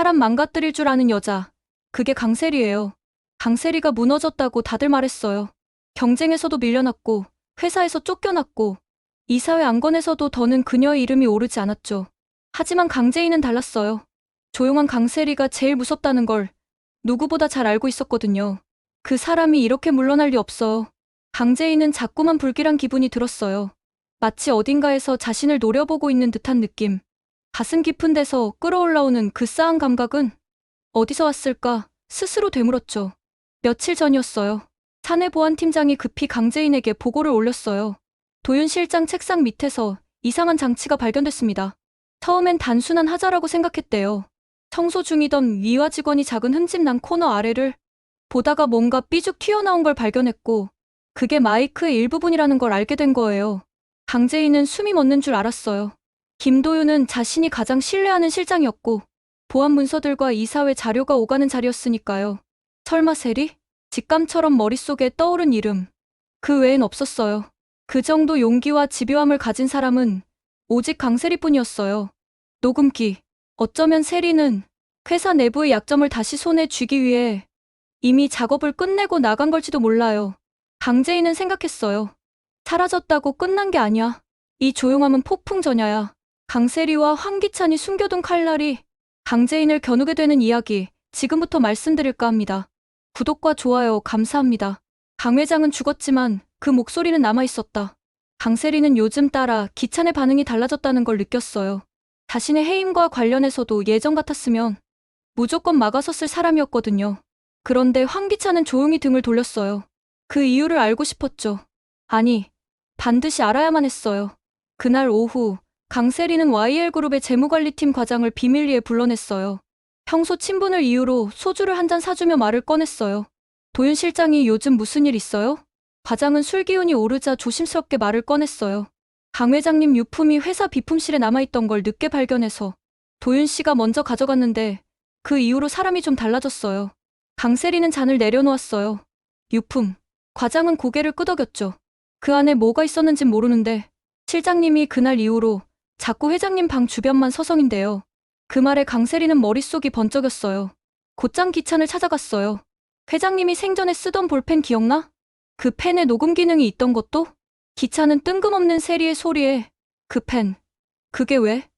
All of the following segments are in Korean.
사람 망가뜨릴 줄 아는 여자. 그게 강세리예요. 강세리가 무너졌다고 다들 말했어요. 경쟁에서도 밀려났고, 회사에서 쫓겨났고, 이사회 안건에서도 더는 그녀의 이름이 오르지 않았죠. 하지만 강재인은 달랐어요. 조용한 강세리가 제일 무섭다는 걸 누구보다 잘 알고 있었거든요. 그 사람이 이렇게 물러날 리 없어요. 강재인은 자꾸만 불길한 기분이 들었어요. 마치 어딘가에서 자신을 노려보고 있는 듯한 느낌. 가슴 깊은 데서 끌어올라오는 그 싸한 감각은 어디서 왔을까 스스로 되물었죠. 며칠 전이었어요. 사내 보안 팀장이 급히 강재인에게 보고를 올렸어요. 도윤 실장 책상 밑에서 이상한 장치가 발견됐습니다. 처음엔 단순한 하자라고 생각했대요. 청소 중이던 위화 직원이 작은 흠집 난 코너 아래를 보다가 뭔가 삐죽 튀어나온 걸 발견했고 그게 마이크의 일부분이라는 걸 알게 된 거예요. 강재인은 숨이 멎는 줄 알았어요. 김도윤은 자신이 가장 신뢰하는 실장이었고 보안 문서들과 이사회 자료가 오가는 자리였으니까요. 설마 세리? 직감처럼 머릿속에 떠오른 이름. 그 외엔 없었어요. 그 정도 용기와 집요함을 가진 사람은 오직 강세리뿐이었어요. 녹음기. 어쩌면 세리는 회사 내부의 약점을 다시 손에 쥐기 위해 이미 작업을 끝내고 나간 걸지도 몰라요. 강재인은 생각했어요. 사라졌다고 끝난 게 아니야. 이 조용함은 폭풍 전야야. 강세리와 황기찬이 숨겨둔 칼날이 강재인을 겨누게 되는 이야기 지금부터 말씀드릴까 합니다. 구독과 좋아요 감사합니다. 강 회장은 죽었지만 그 목소리는 남아있었다. 강세리는 요즘 따라 기찬의 반응이 달라졌다는 걸 느꼈어요. 자신의 해임과 관련해서도 예전 같았으면 무조건 막아섰을 사람이었거든요. 그런데 황기찬은 조용히 등을 돌렸어요. 그 이유를 알고 싶었죠. 아니, 반드시 알아야만 했어요. 그날 오후, 강세리는 YL그룹의 재무관리팀 과장을 비밀리에 불러냈어요. 평소 친분을 이유로 소주를 한 잔 사주며 말을 꺼냈어요. 도윤 실장이 요즘 무슨 일 있어요? 과장은 술 기운이 오르자 조심스럽게 말을 꺼냈어요. 강 회장님 유품이 회사 비품실에 남아있던 걸 늦게 발견해서 도윤 씨가 먼저 가져갔는데 그 이후로 사람이 좀 달라졌어요. 강세리는 잔을 내려놓았어요. 유품. 과장은 고개를 끄덕였죠. 그 안에 뭐가 있었는진 모르는데 실장님이 그날 이후로 자꾸 회장님 방 주변만 서성인데요. 그 말에 강세리는 머릿속이 번쩍였어요. 곧장 기찬을 찾아갔어요. 회장님이 생전에 쓰던 볼펜 기억나? 그 펜에 녹음 기능이 있던 것도? 기차는 뜬금없는 세리의 소리에 그 펜. 그게 왜?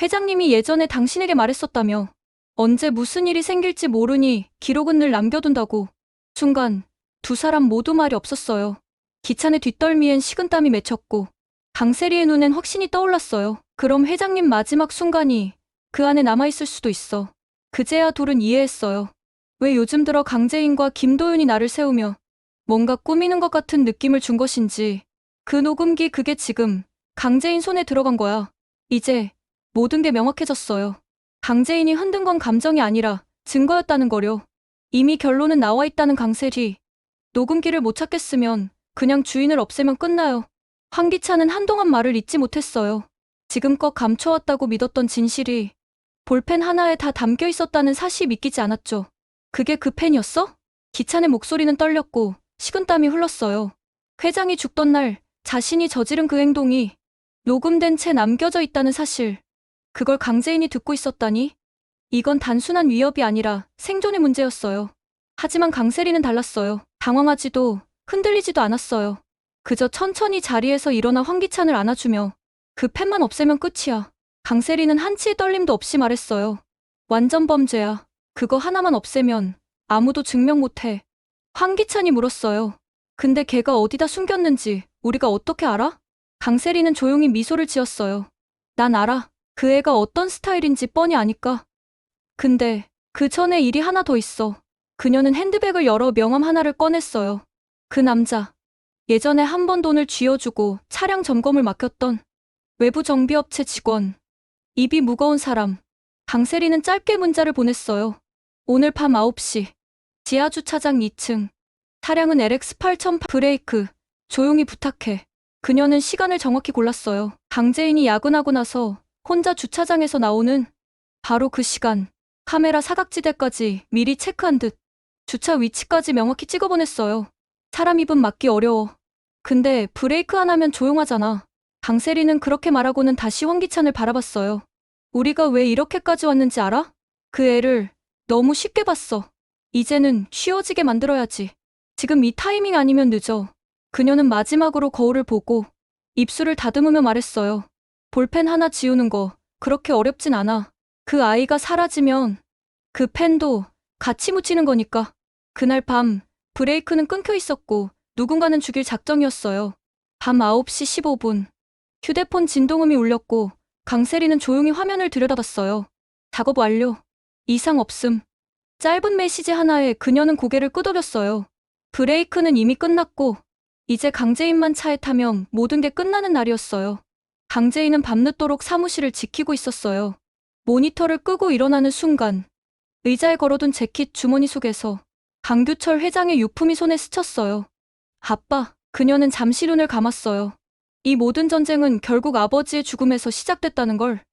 회장님이 예전에 당신에게 말했었다며. 언제 무슨 일이 생길지 모르니 기록은 늘 남겨둔다고. 순간 두 사람 모두 말이 없었어요. 기찬의 뒷덜미엔 식은땀이 맺혔고 강세리의 눈엔 확신이 떠올랐어요. 그럼 회장님 마지막 순간이 그 안에 남아있을 수도 있어. 그제야 둘은 이해했어요. 왜 요즘 들어 강재인과 김도윤이 나를 세우며 뭔가 꾸미는 것 같은 느낌을 준 것인지 그 녹음기 그게 지금 강재인 손에 들어간 거야. 이제 모든 게 명확해졌어요. 강재인이 흔든 건 감정이 아니라 증거였다는 거려. 이미 결론은 나와 있다는 강세리. 녹음기를 못 찾겠으면 그냥 주인을 없애면 끝나요. 황기찬은 한동안 말을 잇지 못했어요. 지금껏 감춰왔다고 믿었던 진실이 볼펜 하나에 다 담겨 있었다는 사실이 믿기지 않았죠. 그게 그 펜이었어? 기찬의 목소리는 떨렸고 식은땀이 흘렀어요. 회장이 죽던 날 자신이 저지른 그 행동이 녹음된 채 남겨져 있다는 사실. 그걸 강재인이 듣고 있었다니? 이건 단순한 위협이 아니라 생존의 문제였어요. 하지만 강세리는 달랐어요. 당황하지도 흔들리지도 않았어요. 그저 천천히 자리에서 일어나 황기찬을 안아주며 그 펜만 없애면 끝이야. 강세리는 한치의 떨림도 없이 말했어요. 완전 범죄야. 그거 하나만 없애면 아무도 증명 못해. 황기찬이 물었어요. 근데 걔가 어디다 숨겼는지 우리가 어떻게 알아? 강세리는 조용히 미소를 지었어요. 난 알아. 그 애가 어떤 스타일인지 뻔히 아니까. 근데 그 전에 일이 하나 더 있어. 그녀는 핸드백을 열어 명함 하나를 꺼냈어요. 그 남자. 예전에 한 번 돈을 쥐어주고 차량 점검을 맡겼던 외부 정비업체 직원. 입이 무거운 사람. 강세리는 짧게 문자를 보냈어요. 오늘 밤 9시. 지하주차장 2층. 차량은 LX8000 브레이크. 조용히 부탁해. 그녀는 시간을 정확히 골랐어요. 강재인이 야근하고 나서 혼자 주차장에서 나오는 바로 그 시간. 카메라 사각지대까지 미리 체크한 듯 주차 위치까지 명확히 찍어보냈어요. 사람 입은 맞기 어려워. 근데 브레이크 안 하면 조용하잖아. 강세리는 그렇게 말하고는 다시 황기찬을 바라봤어요. 우리가 왜 이렇게까지 왔는지 알아? 그 애를 너무 쉽게 봤어. 이제는 쉬워지게 만들어야지. 지금 이 타이밍 아니면 늦어. 그녀는 마지막으로 거울을 보고 입술을 다듬으며 말했어요. 볼펜 하나 지우는 거 그렇게 어렵진 않아. 그 아이가 사라지면 그 펜도 같이 묻히는 거니까. 그날 밤 브레이크는 끊겨 있었고 누군가는 죽일 작정이었어요. 밤 9시 15분. 휴대폰 진동음이 울렸고 강세리는 조용히 화면을 들여다봤어요. 작업 완료. 이상 없음. 짧은 메시지 하나에 그녀는 고개를 끄덕였어요. 브레이크는 이미 끝났고 이제 강재인만 차에 타면 모든 게 끝나는 날이었어요. 강재인은 밤늦도록 사무실을 지키고 있었어요. 모니터를 끄고 일어나는 순간 의자에 걸어둔 재킷 주머니 속에서 강규철 회장의 유품이 손에 스쳤어요. 아빠, 그녀는 잠시 눈을 감았어요. 이 모든 전쟁은 결국 아버지의 죽음에서 시작됐다는 걸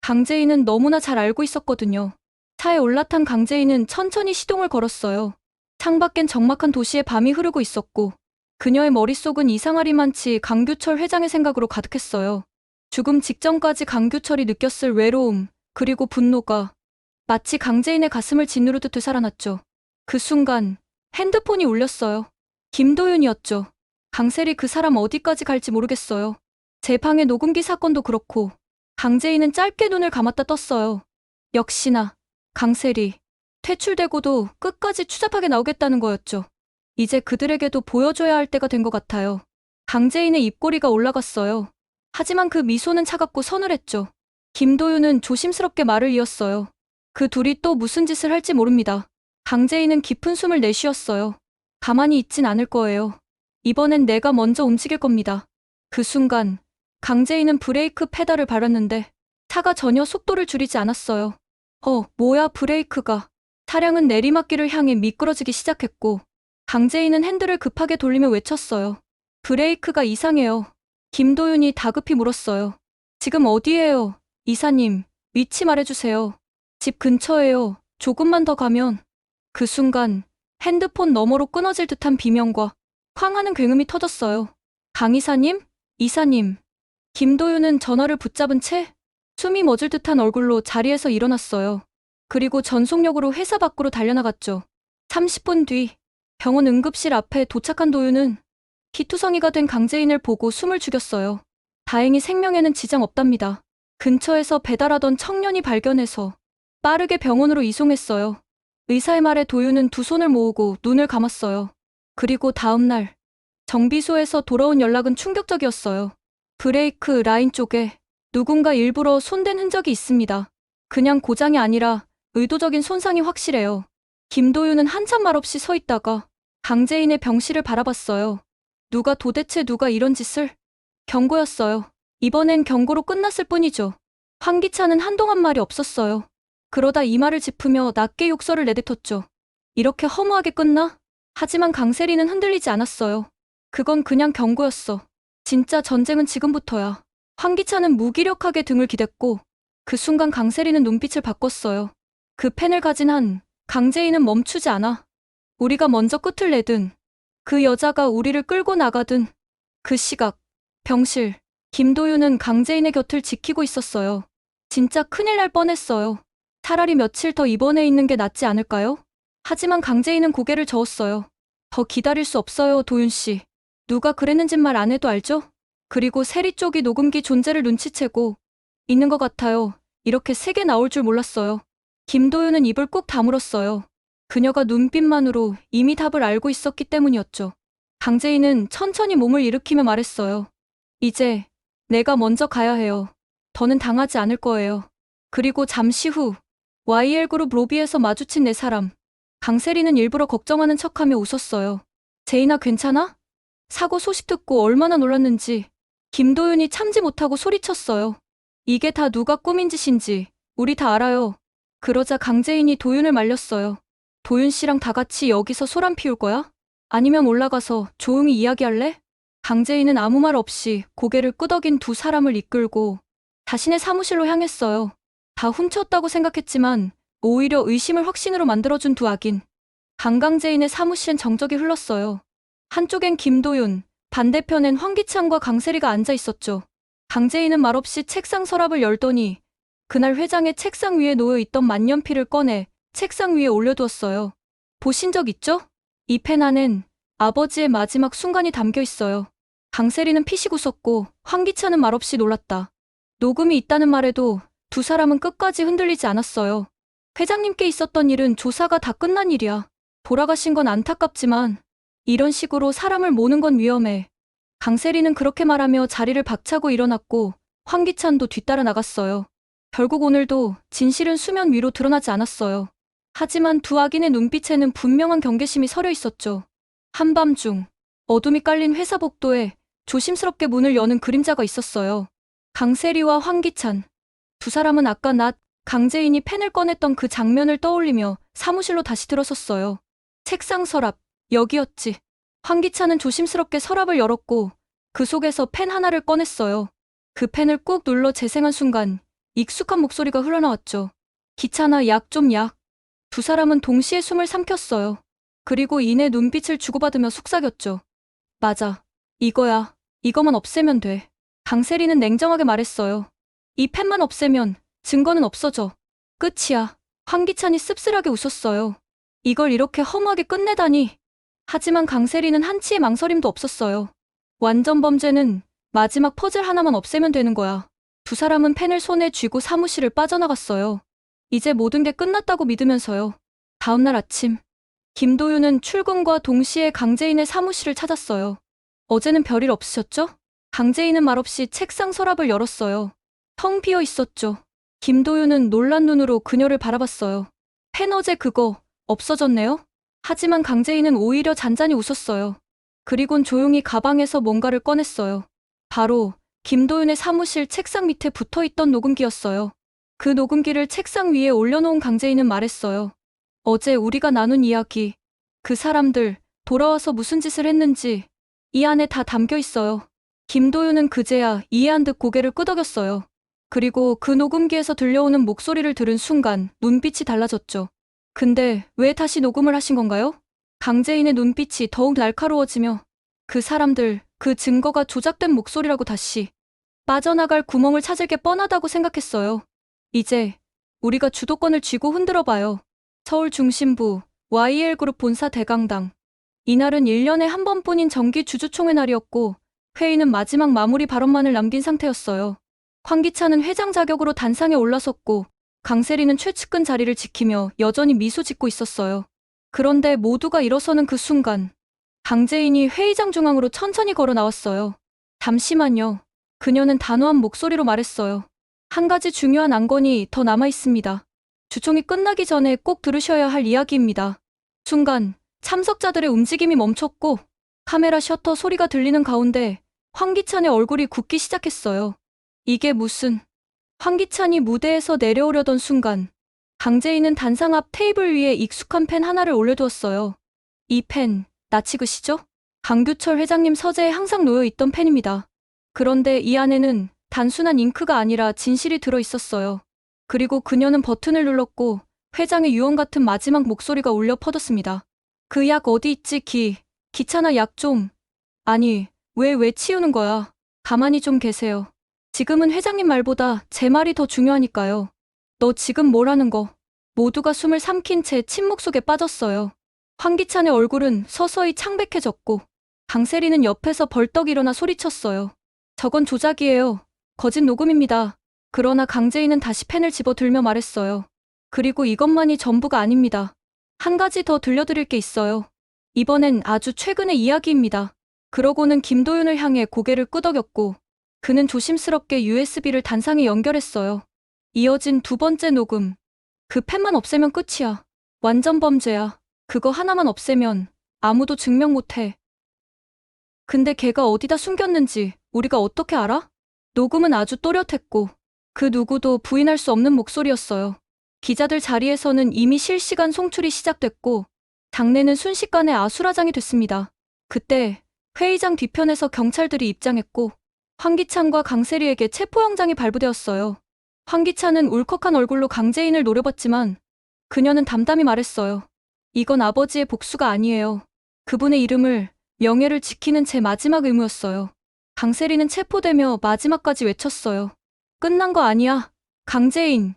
강재인은 너무나 잘 알고 있었거든요. 차에 올라탄 강재인은 천천히 시동을 걸었어요. 창밖엔 적막한 도시의 밤이 흐르고 있었고 그녀의 머릿속은 이상하리만치 강규철 회장의 생각으로 가득했어요. 죽음 직전까지 강규철이 느꼈을 외로움 그리고 분노가 마치 강재인의 가슴을 짓누르듯 되살아났죠. 그 순간 핸드폰이 울렸어요. 김도윤이었죠. 강셀이 그 사람 어디까지 갈지 모르겠어요. 제 방의 녹음기 사건도 그렇고 강재인은 짧게 눈을 감았다 떴어요. 역시나 강셀이 퇴출되고도 끝까지 추잡하게 나오겠다는 거였죠. 이제 그들에게도 보여줘야 할 때가 된 것 같아요. 강재인의 입꼬리가 올라갔어요. 하지만 그 미소는 차갑고 서늘했죠. 김도윤은 조심스럽게 말을 이었어요. 그 둘이 또 무슨 짓을 할지 모릅니다. 강재인은 깊은 숨을 내쉬었어요. 가만히 있진 않을 거예요. 이번엔 내가 먼저 움직일 겁니다. 그 순간 강재인은 브레이크 페달을 밟았는데 차가 전혀 속도를 줄이지 않았어요. 어, 뭐야 브레이크가. 차량은 내리막길을 향해 미끄러지기 시작했고 강재인은 핸들을 급하게 돌리며 외쳤어요. 브레이크가 이상해요. 김도윤이 다급히 물었어요. 지금 어디예요? 이사님, 위치 말해주세요. 집 근처에요. 조금만 더 가면. 그 순간 핸드폰 너머로 끊어질 듯한 비명과 황하는 굉음이 터졌어요. 강 이사님? 이사님. 김도윤은 전화를 붙잡은 채 숨이 멎을 듯한 얼굴로 자리에서 일어났어요. 그리고 전속력으로 회사 밖으로 달려나갔죠. 30분 뒤 병원 응급실 앞에 도착한 도윤은 기투성이가 된 강재인을 보고 숨을 죽였어요. 다행히 생명에는 지장 없답니다. 근처에서 배달하던 청년이 발견해서 빠르게 병원으로 이송했어요. 의사의 말에 도윤은 두 손을 모으고 눈을 감았어요. 그리고 다음 날 정비소에서 돌아온 연락은 충격적이었어요. 브레이크 라인 쪽에 누군가 일부러 손댄 흔적이 있습니다. 그냥 고장이 아니라 의도적인 손상이 확실해요. 김도윤은 한참 말없이 서 있다가 강재인의 병실을 바라봤어요. 누가 도대체 누가 이런 짓을? 경고였어요. 이번엔 경고로 끝났을 뿐이죠. 황기찬은 한동안 말이 없었어요. 그러다 이마를 짚으며 낮게 욕설을 내뱉었죠. 이렇게 허무하게 끝나? 하지만 강세리는 흔들리지 않았어요. 그건 그냥 경고였어. 진짜 전쟁은 지금부터야. 황기찬은 무기력하게 등을 기댔고 그 순간 강세리는 눈빛을 바꿨어요. 그 펜을 가진 한 강재인은 멈추지 않아. 우리가 먼저 끝을 내든 그 여자가 우리를 끌고 나가든 그 시각 병실 김도윤은 강재인의 곁을 지키고 있었어요. 진짜 큰일 날 뻔했어요. 차라리 며칠 더 입원해 있는 게 낫지 않을까요? 하지만 강재인은 고개를 저었어요. 더 기다릴 수 없어요, 도윤 씨. 누가 그랬는진 말 안 해도 알죠? 그리고 세리 쪽이 녹음기 존재를 눈치채고 있는 것 같아요. 이렇게 세게 나올 줄 몰랐어요. 김도윤은 입을 꾹 다물었어요. 그녀가 눈빛만으로 이미 답을 알고 있었기 때문이었죠. 강재인은 천천히 몸을 일으키며 말했어요. 이제 내가 먼저 가야 해요. 더는 당하지 않을 거예요. 그리고 잠시 후 YL그룹 로비에서 마주친 네 사람. 강세리는 일부러 걱정하는 척하며 웃었어요. 제이나 괜찮아? 사고 소식 듣고 얼마나 놀랐는지 김도윤이 참지 못하고 소리쳤어요. 이게 다 누가 꾸민 짓인지 우리 다 알아요. 그러자 강재인이 도윤을 말렸어요. 도윤 씨랑 다 같이 여기서 소란 피울 거야? 아니면 올라가서 조용히 이야기할래? 강재인은 아무 말 없이 고개를 끄덕인 두 사람을 이끌고 자신의 사무실로 향했어요. 다 훔쳤다고 생각했지만 오히려 의심을 확신으로 만들어준 두 악인. 강강재인의 사무실엔 정적이 흘렀어요. 한쪽엔 김도윤, 반대편엔 황기찬과 강세리가 앉아 있었죠. 강재인은 말없이 책상 서랍을 열더니 그날 회장의 책상 위에 놓여 있던 만년필을 꺼내 책상 위에 올려두었어요. 보신 적 있죠? 이 펜 안엔 아버지의 마지막 순간이 담겨 있어요. 강세리는 피식 웃었고 황기찬은 말없이 놀랐다. 녹음이 있다는 말에도 두 사람은 끝까지 흔들리지 않았어요. 회장님께 있었던 일은 조사가 다 끝난 일이야. 돌아가신 건 안타깝지만 이런 식으로 사람을 모는 건 위험해. 강세리는 그렇게 말하며 자리를 박차고 일어났고 황기찬도 뒤따라 나갔어요. 결국 오늘도 진실은 수면 위로 드러나지 않았어요. 하지만 두 악인의 눈빛에는 분명한 경계심이 서려 있었죠. 한밤중 어둠이 깔린 회사 복도에 조심스럽게 문을 여는 그림자가 있었어요. 강세리와 황기찬. 두 사람은 아까 낮 강재인이 펜을 꺼냈던 그 장면을 떠올리며 사무실로 다시 들어섰어요. 책상 서랍, 여기였지. 황기찬은 조심스럽게 서랍을 열었고 그 속에서 펜 하나를 꺼냈어요. 그 펜을 꾹 눌러 재생한 순간 익숙한 목소리가 흘러나왔죠. 기차나 약좀 약. 두 사람은 동시에 숨을 삼켰어요. 그리고 이내 눈빛을 주고받으며 속삭였죠. 맞아. 이거야. 이거만 없애면 돼. 강세리는 냉정하게 말했어요. 이 펜만 없애면 증거는 없어져. 끝이야. 황기찬이 씁쓸하게 웃었어요. 이걸 이렇게 허무하게 끝내다니. 하지만 강세리는 한치의 망설임도 없었어요. 완전 범죄는 마지막 퍼즐 하나만 없애면 되는 거야. 두 사람은 펜을 손에 쥐고 사무실을 빠져나갔어요. 이제 모든 게 끝났다고 믿으면서요. 다음날 아침, 김도윤은 출근과 동시에 강재인의 사무실을 찾았어요. 어제는 별일 없으셨죠? 강재인은 말없이 책상 서랍을 열었어요. 텅 비어 있었죠. 김도윤은 놀란 눈으로 그녀를 바라봤어요. 펜 어제 그거 없어졌네요? 하지만 강재인은 오히려 잔잔히 웃었어요. 그리곤 조용히 가방에서 뭔가를 꺼냈어요. 바로 김도윤의 사무실 책상 밑에 붙어 있던 녹음기였어요. 그 녹음기를 책상 위에 올려놓은 강재인은 말했어요. 어제 우리가 나눈 이야기, 그 사람들, 돌아와서 무슨 짓을 했는지 이 안에 다 담겨 있어요. 김도윤은 그제야 이해한 듯 고개를 끄덕였어요. 그리고 그 녹음기에서 들려오는 목소리를 들은 순간 눈빛이 달라졌죠. 근데 왜 다시 녹음을 하신 건가요? 강재인의 눈빛이 더욱 날카로워지며 그 사람들, 그 증거가 조작된 목소리라고 다시 빠져나갈 구멍을 찾을 게 뻔하다고 생각했어요. 이제 우리가 주도권을 쥐고 흔들어 봐요. 서울 중심부 YL그룹 본사 대강당. 이날은 1년에 한 번뿐인 정기 주주총회 날이었고 회의는 마지막 마무리 발언만을 남긴 상태였어요. 황기찬은 회장 자격으로 단상에 올라섰고 강세리는 최측근 자리를 지키며 여전히 미소 짓고 있었어요. 그런데 모두가 일어서는 그 순간 강재인이 회의장 중앙으로 천천히 걸어 나왔어요. 잠시만요. 그녀는 단호한 목소리로 말했어요. 한 가지 중요한 안건이 더 남아 있습니다. 주총이 끝나기 전에 꼭 들으셔야 할 이야기입니다. 순간 참석자들의 움직임이 멈췄고 카메라 셔터 소리가 들리는 가운데 황기찬의 얼굴이 굳기 시작했어요. 이게 무슨 황기찬이 무대에서 내려오려던 순간 강재인은 단상 앞 테이블 위에 익숙한 펜 하나를 올려두었어요. 이 펜, 나치그시죠? 강규철 회장님 서재에 항상 놓여 있던 펜입니다. 그런데 이 안에는 단순한 잉크가 아니라 진실이 들어 있었어요. 그리고 그녀는 버튼을 눌렀고 회장의 유언 같은 마지막 목소리가 울려 퍼졌습니다. 그 약 어디 있지, 기. 기차나 약 좀. 아니, 왜, 왜 치우는 거야? 가만히 좀 계세요. 지금은 회장님 말보다 제 말이 더 중요하니까요. 너 지금 뭐라는 거? 모두가 숨을 삼킨 채 침묵 속에 빠졌어요. 황기찬의 얼굴은 서서히 창백해졌고 강세리는 옆에서 벌떡 일어나 소리쳤어요. 저건 조작이에요. 거짓 녹음입니다. 그러나 강재인은 다시 펜을 집어 들며 말했어요. 그리고 이것만이 전부가 아닙니다. 한 가지 더 들려드릴 게 있어요. 이번엔 아주 최근의 이야기입니다. 그러고는 김도윤을 향해 고개를 끄덕였고 그는 조심스럽게 USB를 단상에 연결했어요. 이어진 두 번째 녹음. 그 펜만 없애면 끝이야. 완전 범죄야. 그거 하나만 없애면 아무도 증명 못해. 근데 걔가 어디다 숨겼는지 우리가 어떻게 알아? 녹음은 아주 또렷했고 그 누구도 부인할 수 없는 목소리였어요. 기자들 자리에서는 이미 실시간 송출이 시작됐고 당내는 순식간에 아수라장이 됐습니다. 그때 회의장 뒤편에서 경찰들이 입장했고 황기찬과 강세리에게 체포영장이 발부되었어요. 황기찬은 울컥한 얼굴로 강재인을 노려봤지만 그녀는 담담히 말했어요. 이건 아버지의 복수가 아니에요. 그분의 이름을, 명예를 지키는 제 마지막 의무였어요. 강세리는 체포되며 마지막까지 외쳤어요. 끝난 거 아니야. 강재인,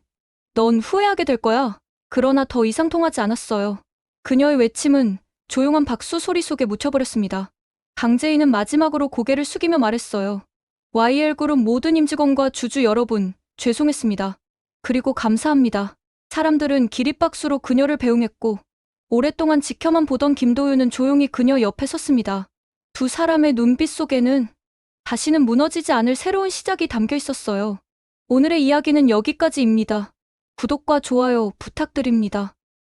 넌 후회하게 될 거야. 그러나 더 이상 통하지 않았어요. 그녀의 외침은 조용한 박수 소리 속에 묻혀버렸습니다. 강재인은 마지막으로 고개를 숙이며 말했어요. YL그룹 모든 임직원과 주주 여러분, 죄송했습니다. 그리고 감사합니다. 사람들은 기립박수로 그녀를 배웅했고, 오랫동안 지켜만 보던 김도윤은 조용히 그녀 옆에 섰습니다. 두 사람의 눈빛 속에는 다시는 무너지지 않을 새로운 시작이 담겨 있었어요. 오늘의 이야기는 여기까지입니다. 구독과 좋아요 부탁드립니다.